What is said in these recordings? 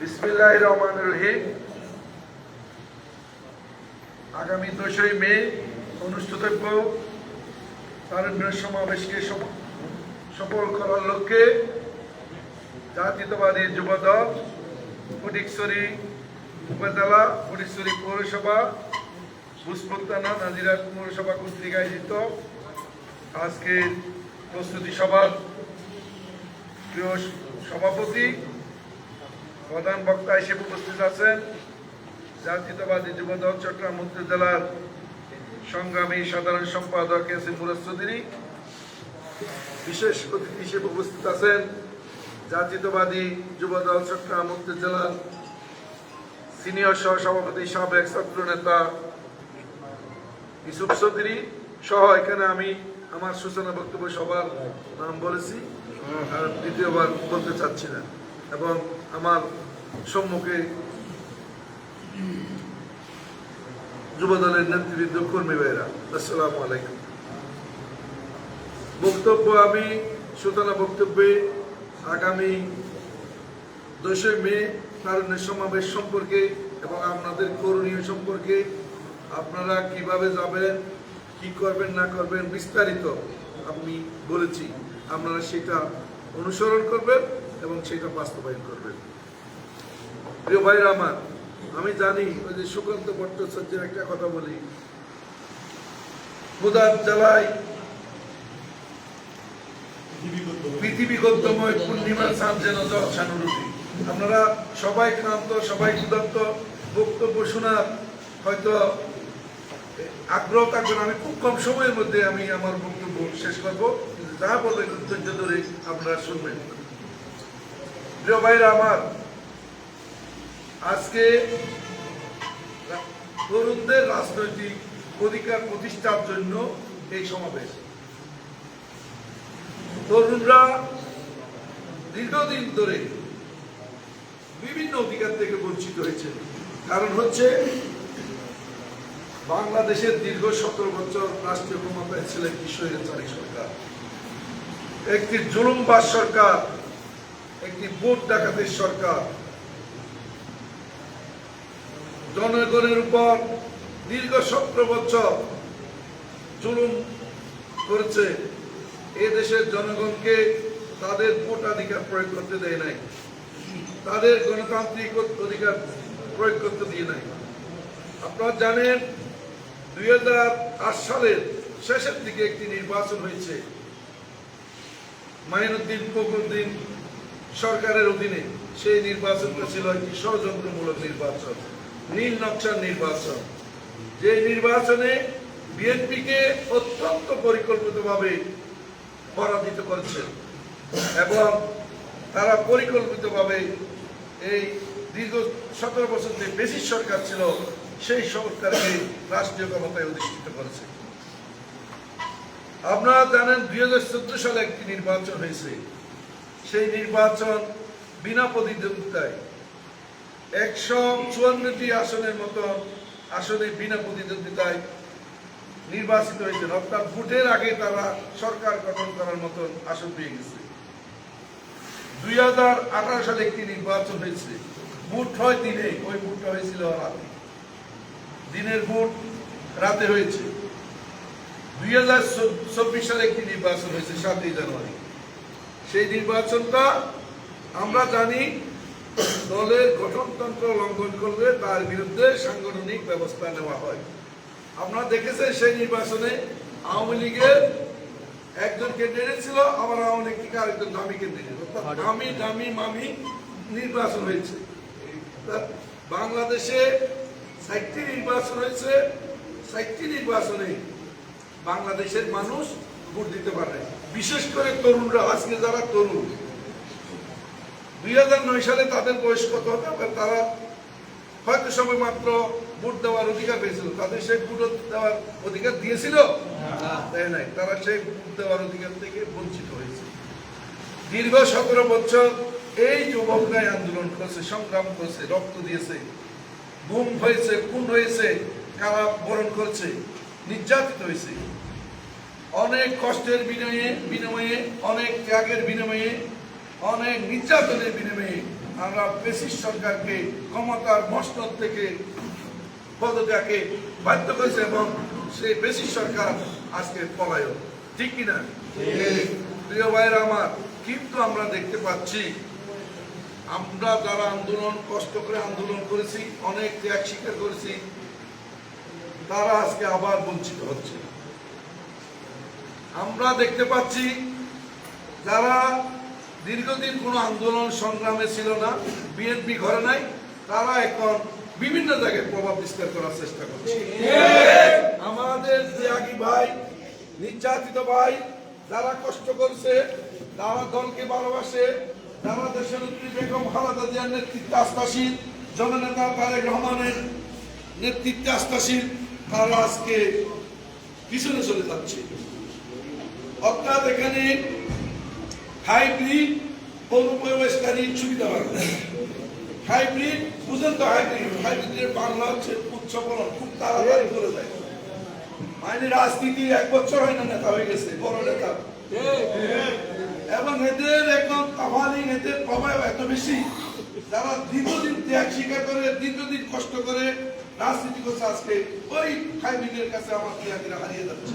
বিসমিল্লাহ রহমান রহিম। আগামী দশই মে অনুষ্ঠিতব্য তারুণ্য সমাবেশকে সফল করার লক্ষ্যে জাতীয়তাবাদী যুবদল ফটিকছড়ি উপজেলা ফটিকছড়ি পৌরসভা বুসপুত্তানা নাজিরাট পৌরসভা কর্তৃক আয়োজিত আজকের প্রস্তুতি সভার প্রিয় সভাপতি প্রধান বক্তা হিসেবে উপস্থিত আছেন জাতীয়তাবাদী যুবদল চট্টগ্রাম উত্তর জেলার সংগ্রামী সাধারণ সম্পাদক এস চৌধুরী। বিশেষ অতিথি হিসেবে উপস্থিত আছেন জাতীয়তাবাদী যুবদল চট্টগ্রাম উত্তর জেলার সিনিয়র সহ সভাপতি সাবেক ছাত্র নেতা ইসুফ চৌধুরী সহ এখানে আমি আমার সূচনা বক্তব্য সবার নাম বলেছি আর দ্বিতীয়বার বলতে চাচ্ছি না। এবং আমার সম্মুখে যুবদলের নেতৃবৃন্দ, কর্মী ভাইরা আসসালাম আলাইকুম। বক্তব্য আমি সূচনা বক্তব্যে আগামী দশই মে তারুণ্যের সমাবেশ সম্পর্কে এবং আপনাদের করণীয় সম্পর্কে আপনারা কীভাবে যাবেন, কি করবেন, না করবেন বিস্তারিত আমি বলেছি। আপনারা সেটা অনুসরণ করবেন। এবং সেটা বাস্তবায়ন করবেন। প্রিয় ভাইরা আমার, আমি জানি ওই যে সুকান্ত ভট্টাচার্যের একটা কথা বলি। জ্বালায় পৃথিবী গদ্যময় চাঁদ যেন আপনারা সবাই ক্লান্ত, সবাই বক্তব্য শোনার হয়তো আগ্রহ থাকবেন আমি খুব কম সময়ের মধ্যে আমি আমার বক্তব্য শেষ করব। যা বলবেন ধৈর্য ধরে আপনারা শুনবেন। প্রিয় ভাইরা আমার, আজকে তরুণদের রাজনৈতিক অধিকার প্রতিষ্ঠার জন্য এই সমাবেশ। তরুণরা দীর্ঘদিন ধরে বিভিন্ন অধিকার থেকে বঞ্চিত হয়েছে। কারণ হচ্ছে, বাংলাদেশের দীর্ঘ সতেরো বছর রাষ্ট্রীয় ক্ষমতায় ছিলেন কিশোরী সরকার। একটি জুলুমবাজ সরকার একটি ভোট ডাকাতের সরকার। জনগণের উপর দীর্ঘ সতেরো বছর জুলুম করেছে। এ দেশের জনগণকে তাদের ভোটাধিকার প্রয়োগ করতে দেয় নাই। তাদের গণতান্ত্রিক অধিকার প্রয়োগ করতে দিয়ে নাই। আপনারা জানেন, দুই সালের শেষের দিকে একটি নির্বাচন হয়েছে। মাইনুদ্দিন ফখরুদ্দিন সরকারের অধীনে সেই নির্বাচনটা ছিল একটি ষড়যন্ত্রমূলক নির্বাচন, নীল নকশার নির্বাচন। যে নির্বাচনে বিএনপিকে অত্যন্ত পরিকল্পিতভাবে পরাজিত করেছে এবং তারা পরিকল্পিতভাবে এই দীর্ঘ সতেরো বছর যে বেশি সরকার ছিল, সেই সরকারকে রাষ্ট্রীয় ক্ষমতায় অধিষ্ঠিত করেছে। আপনারা জানেন দুই হাজার চোদ্দ সালে একটি নির্বাচন হয়েছে। সেই নির্বাচন বিনা প্রতিদ্বন্দ্বিতায় একশো চুয়ান্নটি আসনের মতো আসনে বিনা প্রতিদ্বন্দ্বিতায় নির্বাচিত হয়েছেন। অর্থাৎ ভোটের আগে তারা সরকার গঠন করার মতন আসন পেয়ে গেছে। দুই হাজার আঠারো সালে একটি নির্বাচন হয়েছে। ভোট হয় দিনে, ওই ভোটটা হয়েছিল রাতে। দিনের ভোট রাতে হয়েছে। দুই হাজার চব্বিশ সালে একটি নির্বাচন হয়েছে, সাতই জানুয়ারি। সেই নির্বাচনটা আমরা জানি দলের গঠনতন্ত্র লঙ্ঘন করলে তার বিরুদ্ধে সাংগঠনিক ব্যবস্থা নেওয়া হয়। আপনারা দেখেছেন সেই নির্বাচনে আওয়ামী লীগের একজন ক্যান্ডিডেট ছিল আবার আওয়ামী লীগ থেকে আরেকজন দামি ক্যান্ডিডেট অর্থাৎ দামি দামি মামি নির্বাচন হয়েছে। বাংলাদেশে ষাটটি নির্বাচন হয়েছে ষাটটি নির্বাচনে বাংলাদেশের মানুষ ভোট দিতে পারে বিশেষ করে তরুণরা আজকে যারা তরুণ দুই হাজার নয় সালে তাদের বয়স কত হতে পারে তারা হয়তো সবে মাত্র ভোট দেওয়ার অধিকার পেয়েছিল। তাদের সেই ভোট দেওয়ার অধিকার দিয়েছিল? দেয় নাই। তারা সেই ভোট দেওয়ার অধিকার থেকে বঞ্চিত হয়েছে। দীর্ঘ সতেরো বছর এই যুবকরাই আন্দোলন করেছে সংগ্রাম করেছে রক্ত দিয়েছে গুম হয়েছে খুন হয়েছে কারা বরণ করছে নির্যাতিত হয়েছে। অনেক কষ্টের বিনিময়ে বিনিময়ে অনেক ত্যাগের বিনিময়ে অনেক নির্যাতনের বিনিময়ে আমরা ব্রিটিশ সরকারকে ক্ষমতার মসনদ থেকে পদত্যাগে বাধ্য করেছে এবং সেই ব্রিটিশ সরকার আজকে পলায়ন। ঠিক কিনা? প্রিয় ভাইরা আমার কিন্তু আমরা দেখতে পাচ্ছি আমরা যারা আন্দোলন কষ্ট করে আন্দোলন করেছি অনেক ত্যাগ স্বীকার করেছি তারা আজকে আবার বঞ্চিত হচ্ছে। আমরা দেখতে পাচ্ছি যারা দীর্ঘদিন কোনো আন্দোলন সংগ্রামে ছিল না, বিএনপি ঘরে নাই, তারা এখন বিভিন্ন জায়গায় প্রভাব বিস্তার করার চেষ্টা করছে। আমাদের ত্যাগী ভাই, নির্যাতিত ভাই, যারা কষ্ট করছে তারা দলকে ভালোবাসে, যারা দেশের নেত্রী বেগম খালেদা জিয়ার নেতৃত্বে আস্থাশীল জননেতা তারেক রহমানের নেতৃত্বে আস্থাশীল, তারা আজকে পিছনে চলে যাচ্ছে। অর্থাৎ এখানে হাইব্রিড অনুপ্রবেশকারী সুবিধা পাবে হাইব্রিড বুঝেন তো হাইব্রিড? হাইব্রিডের বাংলা হচ্ছে উচ্চফলন খুব তাড়াতাড়ি করে যায়। মানে রাজনীতি এক বছর হয় না নেতা হয়ে গেছে, বড় নেতা। এবং এদের এখন কামালি এদের প্রভাব এত বেশি, যারা দীর্ঘদিন ত্যাগ স্বীকার করে, দীর্ঘদিন কষ্ট করে রাজনীতি করছে আজকে, ওই হাইব্রিডের কাছে আমার ত্যাগীরা হারিয়ে যাচ্ছে।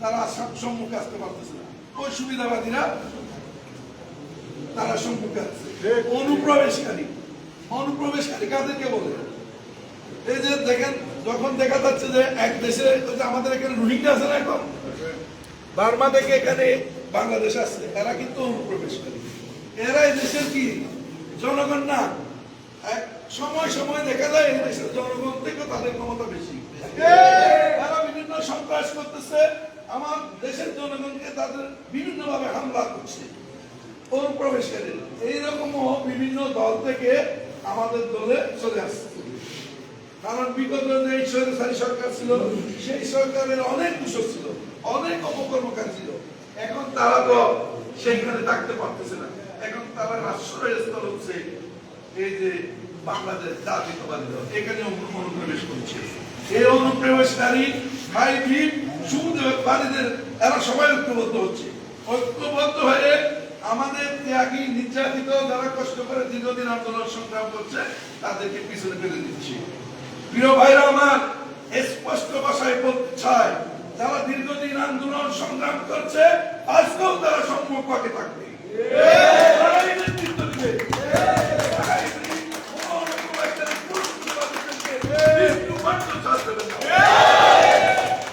তারা সব সম্মুখে আসতে পারতেছে না। ওই সুবিধাবাদীরা তারা সম্মুখে আসছে। অনুপ্রবেশকারী। অনুপ্রবেশকারী কাদেরকে বলে? এই যে দেখেন যখন দেখা যাচ্ছে যে এক দেশে আমাদের এখানে রোহিঙ্গা আছে না এখন? বার্মা থেকে এখানে বাংলাদেশ আসছে। এরা কিন্তু অনুপ্রবেশকারী। এরা এই দেশের কি? জনগণ না। এক সময় সময় দেখা যায় এই দেশের জনগণ থেকে তাদের ক্ষমতা বেশি। তারা বিভিন্ন সন্ত্রাস করতেছে। আমার দেশের জনগণকে তাদের বিভিন্ন ভাবে হামলা করছে। অনুপ্রবেশকারী এইরকম বিভিন্ন দল থেকে আমাদের দলে চলে আসছে। কারণ বিগত যে সরকার ছিল, সেই সরকারের অনেক দূষণ ছিল, অনেক অপকর্মকার ছিল। এখন তারা তো সেইখানে থাকতে পারতেছে না। এখন তারা রাষ্ট্রস্থল হচ্ছে এই যে বাংলাদেশ জাতীয়তাবাদী দল। এখানে অনুপ্রবেশ করছে। এই অনুপ্রবেশকারী হাইব্রিড সুবিধাবাদীদের এরা সবাই ঐক্যবদ্ধ হচ্ছে। ঐক্যবদ্ধ হয়ে আমাদের ত্যাগী, নির্যাতিত যারা কষ্ট করে দীর্ঘদিন আন্দোলন সংগ্রাম করছে, তাদেরকে পিছনে ফেলে দিচ্ছে। প্রিয় ভাইরা আমার, স্পষ্ট ভাষায় বলতে চাই, যারা দীর্ঘদিন আন্দোলন সংগ্রাম করছে, আজকেও তারা সম্মুখে থাকবে তারাই নেতৃত্ব দিবে। তারাই কোনো রকম একটা দুর্নীতিবাদীদেরকে বিন্দুমাত্র ছাড় দেবে না।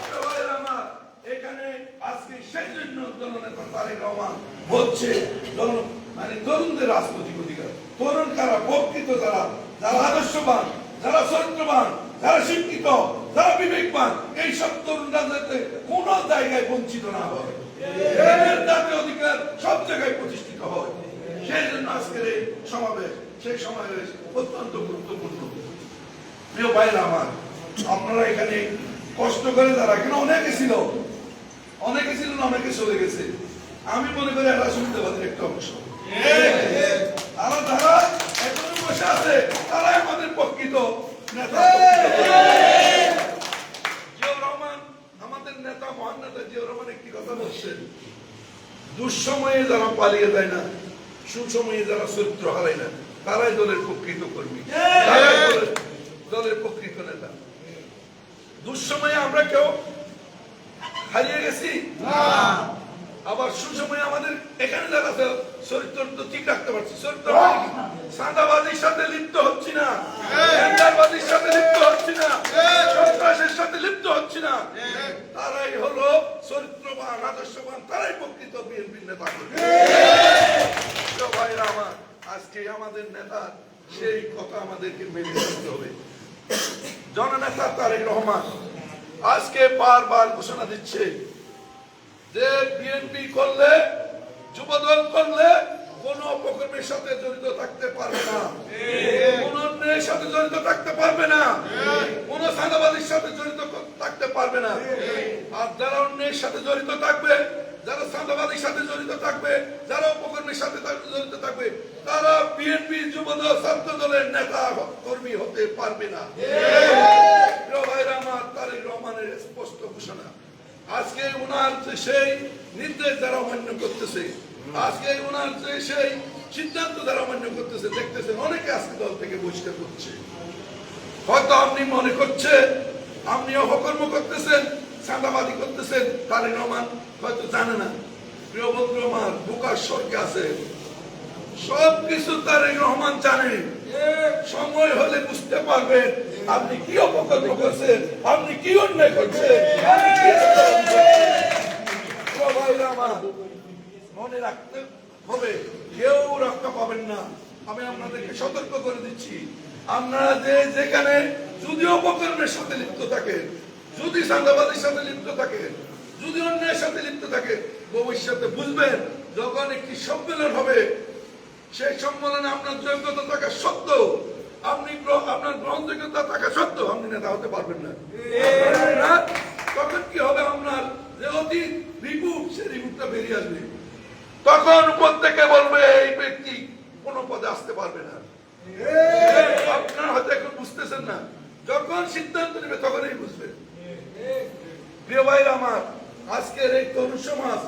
প্রিয় ভাইরা আমার, এখানে আজকে সেই জন্য দলনেতা তারেক রহমান বলছে দল- মানে তরুণদের রাজনৈতিক অধিকার তরুণ কারা প্রকৃত যারা যারা আদর্শবান যারা চরিত্রবান যারা শিক্ষিত যারা বিবেকবান এই সব তরুণরা যাতে কোন জায়গায় বঞ্চিত না হয়। এদের অধিকার সব জায়গায় প্রতিষ্ঠিত হয়। সেই জন্য আজকের এই সমাবেশ, সেই সমাবেশ অত্যন্ত গুরুত্বপূর্ণ। প্রিয় ভাইরা আমার, আপনারা এখানে কষ্ট করে যারা, এখানে অনেকে ছিল অনেকে ছিল অনেকে চলে গেছে। আমি মনে করি এরা সুবিধাবাদের একটা অংশ তারা যারা এখনও বসে আছে তারাই আমাদের প্রকৃত নেতা জিয়াউর রহমান আমাদের নেতা মহান নেতা জিয়াউর রহমান একটি কথা বলছেন দুঃসময়ে যারা পালিয়ে যায় না সুসময়ে যারা চরিত্র হারায় না তারাই দলের প্রকৃত কর্মী। তারাই দলের- প্রকৃত নেতা। দুঃসময়ে আমরা কেউ হারিয়ে গেছি? আবার সুসময়ে আমাদের এখানে যারা চরিত্র তো ঠিক রাখতে পারছি। চরিত্র কি? সাদাবাজির সাথে লিপ্ত হচ্ছি না। সাথে লিপ্ত হচ্ছি না। সন্ত্রাসের সাথে লিপ্ত হচ্ছি না। তারাই হলো চরিত্রবান আদর্শবান তারাই প্রকৃত বিএনপির নেতা ভাইরা আমার আজকে আমাদের নেতা সেই কথা আমাদেরকে মেনে চলতে হবে। জননেতা তারেক রহমান আজকে বারবার ঘোষণা দিচ্ছে যে বিএনপি করলে যুবদল করলে কোন অপকর্মের সাথে জড়িত থাকতে পারবে না। কোন অন্যের সাথে জড়িত থাকতে পারবে না। কোন সাদাবাদীর সাথে জড়িত থাকতে পারবে না। আর যারা অন্যের সাথে জড়িত থাকবে, যারা সাদাবাদীর সাথে জড়িত থাকবে, যারা অপকর্মের সাথে জড়িত থাকবে, তারা বিএনপি যুবদল ছাত্র দলের নেতা কর্মী হতে পারবে না। তারেক রহমানের স্পষ্ট ঘোষণা। আজকে ওনার যে সেই নির্দেশ যারা অমান্য করতেছে, আজকে ওনার যে সেই সিদ্ধান্ত যারা অমান্য করতেছে অনেকে আজকে দল থেকে বহিষ্কার করছে। হয়তো আপনি মনে করছে আপনি অপকর্ম করতেছেন চাঁদাবাদি করতেছেন তারেক রহমান হয়তো জানে না। প্রিয় আমার, বোকার স্বর্গে আছে। সব কিছু রহমান জানে। সময় হলে বুঝতে পারবেন আপনি কি অপকর্ম করছেন, আপনি কি অন্যায় করছেন। মনে রাখতে হবে, কেউ রক্ষা পাবেন না। আমি আপনাদেরকে সতর্ক করে দিচ্ছি। আপনারা যে যেখানে যদি অপকর্মের সাথে লিপ্ত থাকেন যদি সান্দাবাদের সাথে লিপ্ত থাকেন যদি অন্যের সাথে লিপ্ত থাকেন ভবিষ্যতে বুঝবেন যখন একটি সম্মেলন হবে সেই সম্মেলনে আপনার যোগ্যতা থাকা সত্ত্বেও আপনি আপনার গ্রহণযোগ্যতা থাকা সত্ত্বেও আপনি নেতা হতে পারবেন না। না? তখন কি হবে আপনার? যে অতীত রিপোর্ট সেই রিপোর্টটা বেরিয়ে আসবে। তখন প্রত্যেকে বলবে এই ব্যক্তি কোনো পদে আসতে পারবে না। আপনার হয়তো এখন বুঝতেছেন না। যখন সিদ্ধান্ত নেবে, তখনই বুঝবেন প্রিয় ভাইরা আমার, আজকের এই তরুণ সমাজ,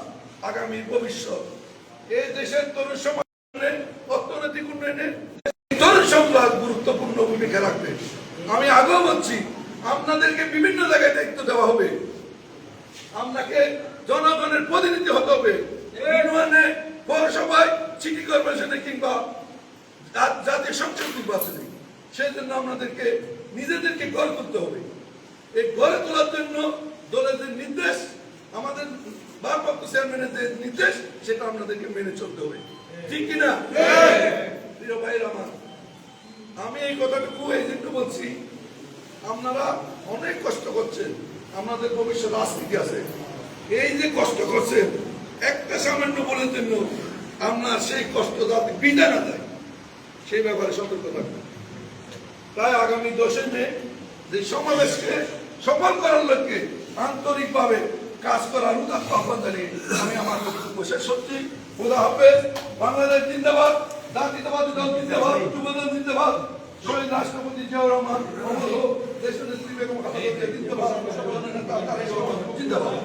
আগামী ভবিষ্যৎ, এই দেশের তরুণ সমাজ অর্থনৈতিক উন্নয়নে তরুণ সমাজ গুরুত্বপূর্ণ ভূমিকা রাখবে। আমি আগেও বলছি, আপনাদেরকে বিভিন্ন জায়গায় দায়িত্ব দেওয়া হবে। আপনাকে জনগণের প্রতিনিধি হতে হবে। পৌরসভায় সিটি কর্পোরেশনে কিংবা জাতীয় সংসদ নির্বাচনে। সেই জন্য আপনাদেরকে নিজেদেরকে গড়ে তুলতে হবে। এই গড়ে তোলার জন্য দলের যে নির্দেশ, আমাদের ভারপ্রাপ্ত চেয়ারম্যানের যে নির্দেশ, সেটা আপনাদেরকে মেনে চলতে হবে। ঠিক কিনা প্রিয় ভাইয়ের আমার, আমি এই কথাটুকু এই জন্য বলছি, আপনারা অনেক কষ্ট করছেন। আপনাদের ভবিষ্যৎ রাজনীতি আছে। এই যে কষ্ট করছেন, একটা সামান্য বলের জন্য আপনার সেই কষ্ট যাতে বিদায় না দেয়, সেই ব্যাপারে সতর্ক থাকবেন তাই আগামী দশে মে যে সমাবেশকে সফল করার লক্ষ্যে আন্তরিকভাবে কাজ করার উদাত্ত আহ্বান জানিয়ে আমি আমার বক্তব্য শেষ করছি। খোদা হাফেজ। বাংলাদেশ জিন্দাবাদ। জাতীয়তাবাদী দল জিন্দাবাদ, যুবদল জিন্দাবাদ। শহীদ রাষ্ট্রপতি জিয়াউর রহমান দেশের নেত্রী বেগম জিন্দাবাদ। জিন্দাবাদ।